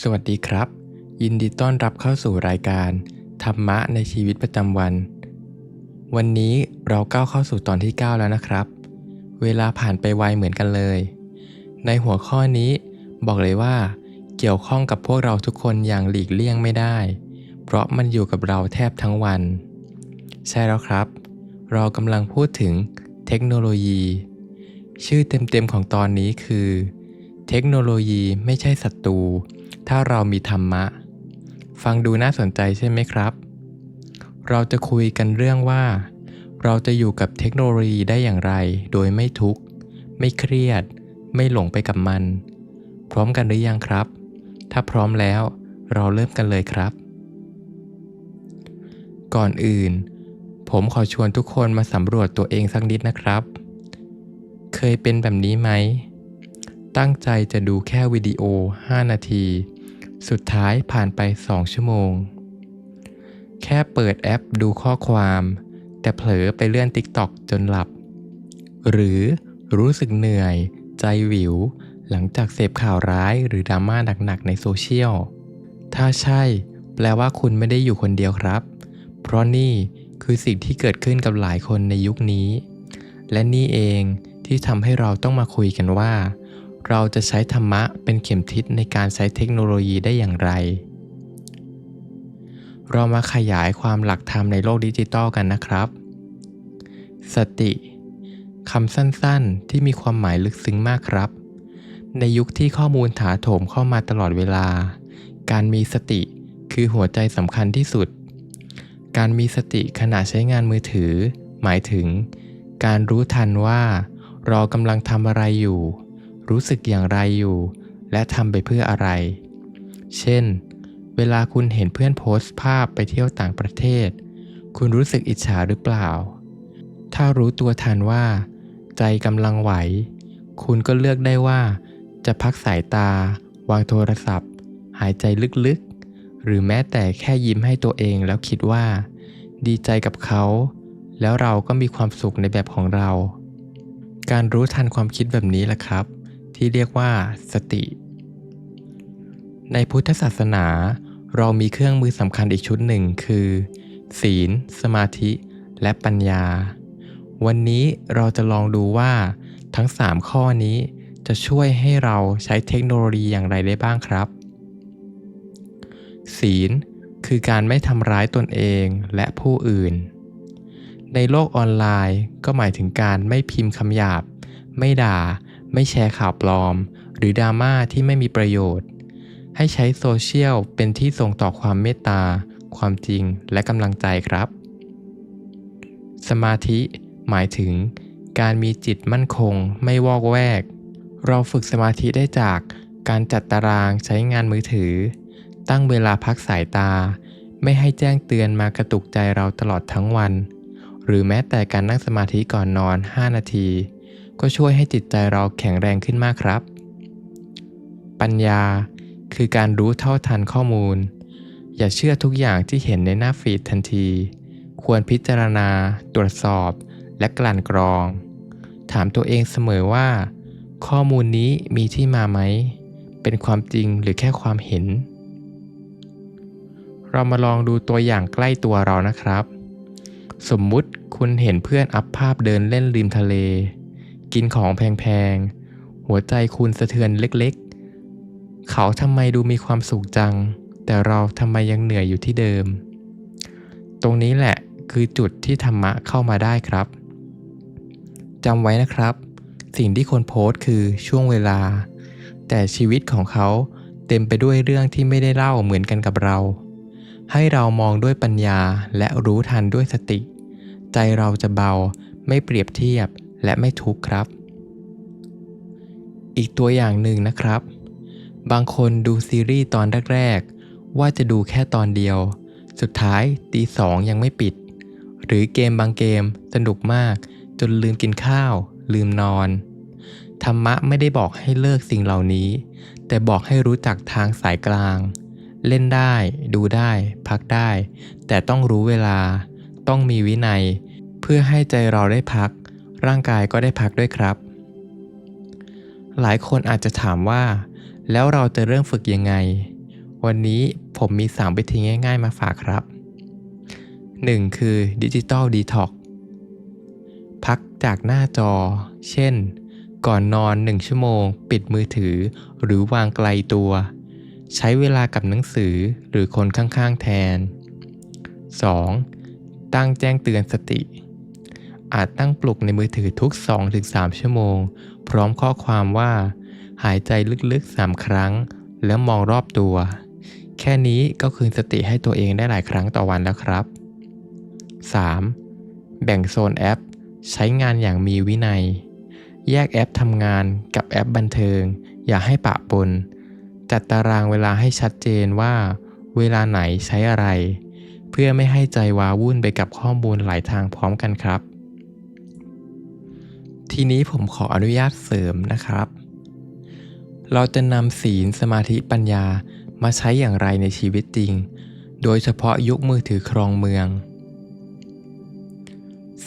สวัสดีครับ ยินดีต้อนรับเข้าสู่รายการ ธรรมะในชีวิตประจำวัน วันนี้เราก้าวเข้าสู่ตอนที่ 9 แล้วนะครับ เวลาผ่านไปไวเหมือนกันเลย ในหัวข้อนี้บอกเลยว่า เกี่ยวข้องกับพวกเราทุกคนอย่างหลีกเลี่ยงไม่ได้ เพราะมันอยู่กับเราแทบทั้งวัน ใช่แล้วครับ เรากำลังพูดถึงเทคโนโลยี ชื่อเต็มๆของตอนนี้คือ เทคโนโลยีไม่ใช่ศัตรู ถ้าเรามีธรรมะ ฟังดูน่าสนใจใช่ไหมครับ เราจะคุยกันเรื่องว่า เราจะอยู่กับเทคโนโลยีได้อย่างไร โดยไม่ทุกข์ ไม่เครียด ไม่หลงไปกับมัน พร้อมกันหรือยังครับ ถ้าพร้อมแล้วเราเริ่มกันเลยครับ ก่อนอื่น ผมขอชวนทุกคนมาสำรวจตัวเองสักนิดนะครับ เคยเป็นแบบนี้ไหมตั้งใจจะดูแค่วิดีโอ 5 นาที สุดท้ายผ่านไป2ชั่วโมง แค่เปิดแอปดูข้อความ แต่เผลอไปเลื่อน TikTok จนหลับ หรือรู้สึกเหนื่อย ใจหวิว หลังจากเสพข่าวร้ายหรือดราม่าหนักๆในโซเชียล ถ้าใช่ แปลว่าคุณไม่ได้อยู่คนเดียวครับ เพราะนี่คือสิ่งที่เกิดขึ้นกับหลายคนในยุคนี้ และนี่เองที่ทำให้เราต้องมาคุยกันว่า เราจะใช้ธรรมะเป็นเข็มทิศในการใช้เทคโนโลยีได้อย่างไร เรามาขยายความหลักธรรมในโลกดิจิตอลกันนะครับ สติคำสั้นๆที่มีความหมายลึกซึ้งมากครับ ในยุคที่ข้อมูลถาโถมเข้ามาตลอดเวลา การมีสติคือหัวใจสำคัญที่สุด การมีสติขณะใช้งานมือถือ หมายถึง การรู้ทันว่า เรากำลังทำอะไรอยู่ รู้สึกอย่างไรอยู่ และทำไปเพื่ออะไร เช่น เวลาคุณเห็นเพื่อนโพสต์ภาพไปเที่ยวต่างประเทศ คุณรู้สึกอิจฉาหรือเปล่า ถ้ารู้ตัวทันว่า ใจกำลังไหว คุณก็เลือกได้ว่า จะพักสายตา วางโทรศัพท์ หายใจลึกๆ หรือแม้แต่แค่ยิ้มให้ตัวเองแล้วคิดว่า ดีใจกับเขา แล้วเราก็มีความสุขในแบบของเราการรู้ทันความคิดแบบนี้แหละครับ ที่เรียกว่า สติ ในพุทธศาสนา เรามีเครื่องมือสำคัญอีกชุดหนึ่งคือ ศีล สมาธิ และปัญญา วันนี้เราจะลองดูว่าทั้ง 3 ข้อนี้จะช่วยให้เราใช้เทคโนโลยีอย่างไรได้บ้างครับ ศีล คือการไม่ทำร้ายตนเองและผู้อื่น ในโลกออนไลน์ก็หมายถึงการไม่พิมพ์คำหยาบ ไม่ด่า ไม่แชร์ข่าวปลอม หรือดราม่าที่ไม่มีประโยชน์ ให้ใช้โซเชียลเป็นที่ส่งต่อความเมตตา ความจริงและกำลังใจครับ สมาธิ หมายถึง การมีจิตมั่นคง ไม่วอกแวก เราฝึกสมาธิได้จากการจัดตารางใช้งานมือถือ ตั้งเวลาพักสายตา ไม่ให้แจ้งเตือนมากระตุกใจเราตลอดทั้งวัน หรือแม้แต่การนั่งสมาธิก่อนนอน 5 นาที ก็ช่วยให้จิตใจเราแข็งแรงขึ้นมากครับ ปัญญาคือการรู้เท่าทันข้อมูล อย่าเชื่อทุกอย่างที่เห็นในหน้าฟีดทันที ควรพิจารณา ตรวจสอบ และกลั่นกรอง ถามตัวเองเสมอว่า ข้อมูลนี้มีที่มาไหม เป็นความจริงหรือแค่ความเห็น เรามาลองดูตัวอย่างใกล้ตัวเรานะครับ สมมุติคุณเห็นเพื่อนอัพภาพเดินเล่นริมทะเล กินของแพงๆ หัวใจคุณสะเทือนเล็กๆ เขาทำไมดูมีความสุขจัง แต่เราทำไมยังเหนื่อยอยู่ที่เดิม ตรงนี้แหละคือจุดที่ธรรมะเข้ามาได้ครับจำไว้นะครับ สิ่งที่คนโพสต์คือช่วงเวลา แต่ชีวิตของเขาเต็มไปด้วยเรื่องที่ไม่ได้เล่าเหมือนกันกับเรา ให้เรามองด้วยปัญญาและรู้ทันด้วยสติ ใจเราจะเบาไม่เปรียบเทียบ และไม่ทุกข์ครับ อีกตัวอย่างหนึ่งนะครับ บางคนดูซีรีส์ตอนแรกๆ ว่าจะดูแค่ตอนเดียว สุดท้ายตีสองยังไม่ปิด หรือเกมบางเกมสนุกมาก จนลืมกินข้าว ลืมนอน ธรรมะไม่ได้บอกให้เลิกสิ่งเหล่านี้ แต่บอกให้รู้จักทางสายกลาง เล่นได้ ดูได้ พักได้ แต่ต้องรู้เวลา ต้องมีวินัย เพื่อให้ใจเราได้พัก ร่างกายก็ได้พักด้วยครับ หลายคนอาจจะถามว่า แล้วเราจะเริ่มฝึกยังไง วันนี้ผมมี 3 วิธีง่าย ๆ มาฝากครับ 1. คือดิจิ t a ลดีท็อกพักจากหน้าจอ เช่น ก่อนนอน 1 ชั่วโมง ปิดมือถือ หรือวางไกลตัว ใช้เวลากับหนังสือหรือคนข้างๆแทน 2. ตั้งแจ้งเตือนสติ อาจตั้งปลุกในมือถือทุก 2-3 ชั่วโมง พร้อมข้อความว่า หายใจลึกๆ 3 ครั้ง แล้วมองรอบตัว แค่นี้ก็คืนสติให้ตัวเองได้หลายครั้งต่อวันแล้วครับ 3. แบ่งโซนแอป ใช้งานอย่างมีวินัย แยกแอปทำงานกับแอปบันเทิง อย่าให้ปะปน จัดตารางเวลาให้ชัดเจนว่า เวลาไหนใช้อะไร เพื่อไม่ให้ใจวาวุ่นไปกับข้อมูลหลายทางพร้อมกันครับ ทีนี้ผมขออนุญาตเสริมนะครับ เราจะนำศีลสมาธิปัญญามาใช้อย่างไรในชีวิตจริง โดยเฉพาะยุคมือถือครองเมือง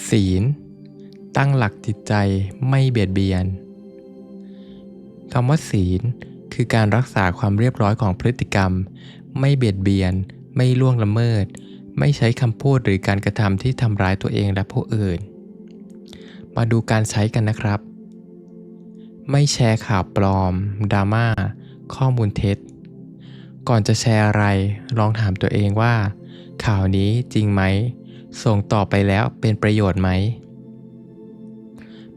ศีล ตั้งหลักจิตใจไม่เบียดเบียนคำว่าศีลคือการรักษาความเรียบร้อยของพฤติกรรม ไม่เบียดเบียน ไม่ล่วงละเมิด ไม่ใช้คำพูดหรือการกระทำที่ทำร้ายตัวเองและผู้อื่น มาดูการใช้กันนะครับ ไม่แชร์ข่าวปลอมดราม่าข้อมูลเท็จ ก่อนจะแชร์อะไรลองถามตัวเองว่า ข่าวนี้จริงไหม ส่งต่อไปแล้วเป็นประโยชน์ไหม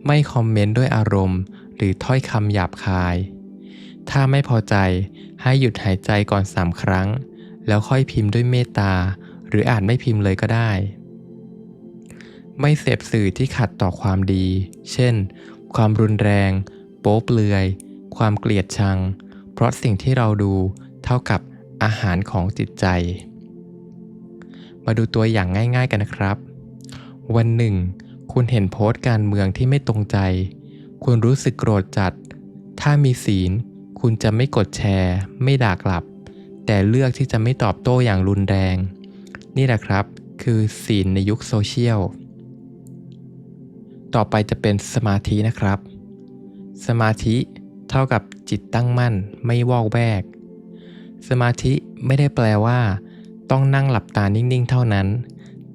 ไม่คอมเมนต์ด้วยอารมณ์ หรือถ้อยคำหยาบคาย ถ้าไม่พอใจให้หยุดหายใจก่อน3ครั้ง แล้วค่อยพิมพ์ด้วยเมตตา หรืออาจไม่พิมพ์เลยก็ได้ ไม่เสพสื่อที่ขัดต่อความดี เช่น ความรุนแรง โป๊เปลือย ความเกลียดชัง เพราะสิ่งที่เราดูเท่ากับอาหารของจิตใจ มาดูตัวอย่างง่าย ๆกันนะครับ วันหนึ่ง คุณเห็นโพสต์การเมืองที่ไม่ตรงใจ คุณรู้สึกโกรธจัด ถ้ามีศีล คุณจะไม่กดแชร์ ไม่ด่ากลับ แต่เลือกที่จะไม่ตอบโต้อย่างรุนแรง นี่แหละครับ คือศีลในยุคโซเชียล ต่อไปจะเป็นสมาธินะครับ สมาธิเท่ากับจิตตั้งมั่นไม่วอกแวก สมาธิไม่ได้แปลว่า ต้องนั่งหลับตานิ่งๆ เท่านั้น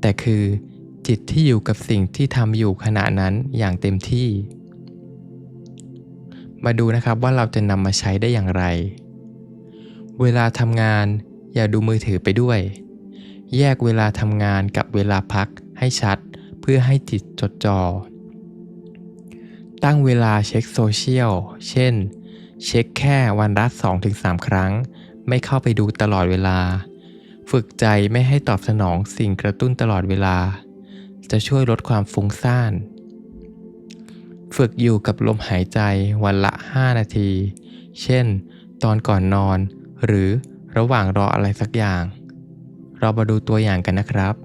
แต่คือจิตที่อยู่กับสิ่งที่ทำอยู่ขณะนั้นอย่างเต็มที่ มาดูนะครับว่าเราจะนำมาใช้ได้อย่างไร เวลาทำงานอย่าดูมือถือไปด้วย แยกเวลาทำงานกับเวลาพักให้ชัด เพื่อให้จิตจดจอ่อ ตั้งเวลาเช็คโซเชียล เช่น เช็คแค่วันละ2-3 ครั้ง ไม่เข้าไปดูตลอดเวลา ฝึกใจไม่ให้ตอบสนองสิ่งกระตุ้นตลอดเวลา จะช่วยลดความฟุ้งซ่าน ฝึกอยู่กับลมหายใจวันละ 5 นาที เช่น ตอนก่อนนอน หรือระหว่างรออะไรสักอย่าง เรามาดูตัวอย่างกันนะครับ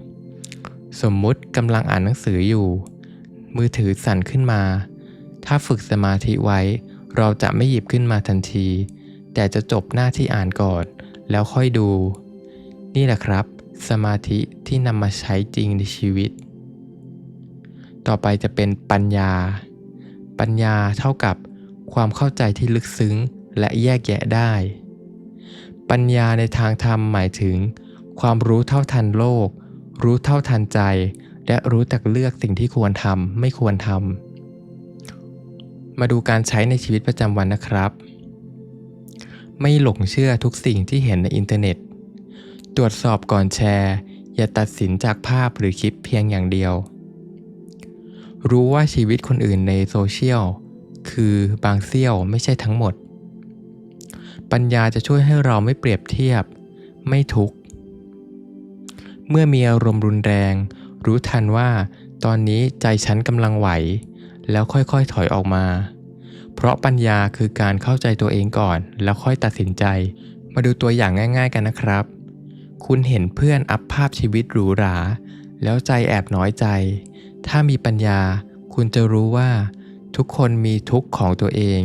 สมมุติกำลังอ่านหนังสืออยู่ มือถือสั่นขึ้นมา ถ้าฝึกสมาธิไว้ เราจะไม่หยิบขึ้นมาทันที แต่จะจบหน้าที่อ่านก่อน แล้วค่อยดู นี่แหละครับ สมาธิที่นำมาใช้จริงในชีวิต ต่อไปจะเป็นปัญญา ปัญญาเท่ากับความเข้าใจที่ลึกซึ้งและแยกแยะได้ ปัญญาในทางธรรมหมายถึง ความรู้เท่าทันโลก รู้เท่าทันใจ และรู้จักเลือกสิ่งที่ควรทำไม่ควรทำ มาดูการใช้ในชีวิตประจำวันนะครับ ไม่หลงเชื่อทุกสิ่งที่เห็นในอินเทอร์เน็ต ตรวจสอบก่อนแชร์ อย่าตัดสินจากภาพหรือคลิปเพียงอย่างเดียว รู้ว่าชีวิตคนอื่นในโซเชียล คือบางเสี้ยวไม่ใช่ทั้งหมด ปัญญาจะช่วยให้เราไม่เปรียบเทียบ ไม่ทุกข์ เมื่อมีอารมณ์รุนแรง รู้ทันว่า ตอนนี้ใจฉันกำลังไหว แล้วค่อยๆถอยออกมา เพราะปัญญาคือการเข้าใจตัวเองก่อน แล้วค่อยตัดสินใจ มาดูตัวอย่างง่าย ๆ กันนะครับ คุณเห็นเพื่อนอัพภาพชีวิตหรูหรา แล้วใจแอบน้อยใจ ถ้ามีปัญญา คุณจะรู้ว่า ทุกคนมีทุกข์ของตัวเอง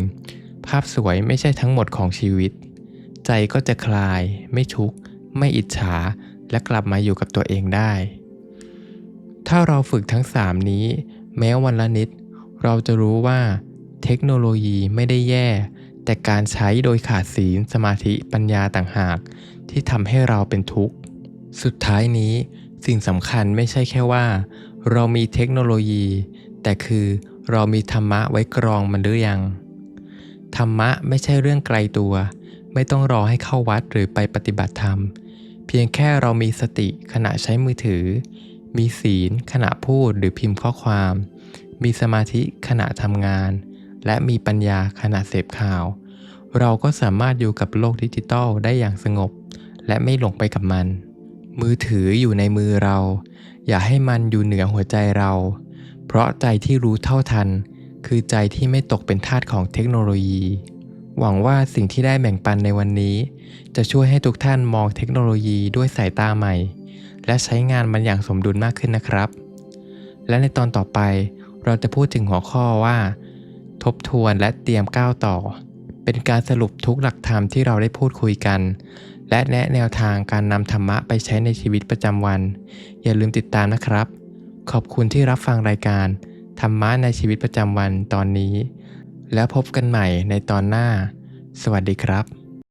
ภาพสวยไม่ใช่ทั้งหมดของชีวิต ใจก็จะคลาย ไม่ทุกข์ ไม่อิจฉา และกลับมาอยู่กับตัวเองได้ ถ้าเราฝึกทั้ง 3 นี้ แม้วันละนิด เราจะรู้ว่าเทคโนโลยีไม่ได้แย่ แต่การใช้โดยขาดศีลสมาธิปัญญาต่างหาก ที่ทำให้เราเป็นทุกข์ สุดท้ายนี้สิ่งสำคัญไม่ใช่แค่ว่า เรามีเทคโนโลยี แต่คือเรามีธรรมะไว้กรองมันหรือยัง ธรรมะไม่ใช่เรื่องไกลตัว ไม่ต้องรอให้เข้าวัดหรือไปปฏิบัติธรรม เพียงแค่เรามีสติขณะใช้มือถือ มีศีลขณะพูดหรือพิมพ์ข้อความ มีสมาธิขณะทำงาน และมีปัญญาขณะเสพข่าว เราก็สามารถอยู่กับโลกดิจิตอลได้อย่างสงบ และไม่หลงไปกับมัน มือถืออยู่ในมือเรา อย่าให้มันอยู่เหนือหัวใจเรา เพราะใจที่รู้เท่าทัน คือใจที่ไม่ตกเป็นทาสของเทคโนโลยี หวังว่าสิ่งที่ได้แบ่งปันในวันนี้ จะช่วยให้ทุกท่านมองเทคโนโลยีด้วยสายตาใหม่ และใช้งานมันอย่างสมดุลมากขึ้นนะครับ และในตอนต่อไป เราจะพูดถึงหัวข้อว่า ทบทวนและเตรียมก้าวต่อ เป็นการสรุปทุกหลักธรรมที่เราได้พูดคุยกัน และแนะแนวทางการนำธรรมะไปใช้ในชีวิตประจำวัน อย่าลืมติดตามนะครับ ขอบคุณที่รับฟังรายการ ธรรมะในชีวิตประจำวันตอนนี้ แล้วพบกันใหม่ในตอนหน้า สวัสดีครับ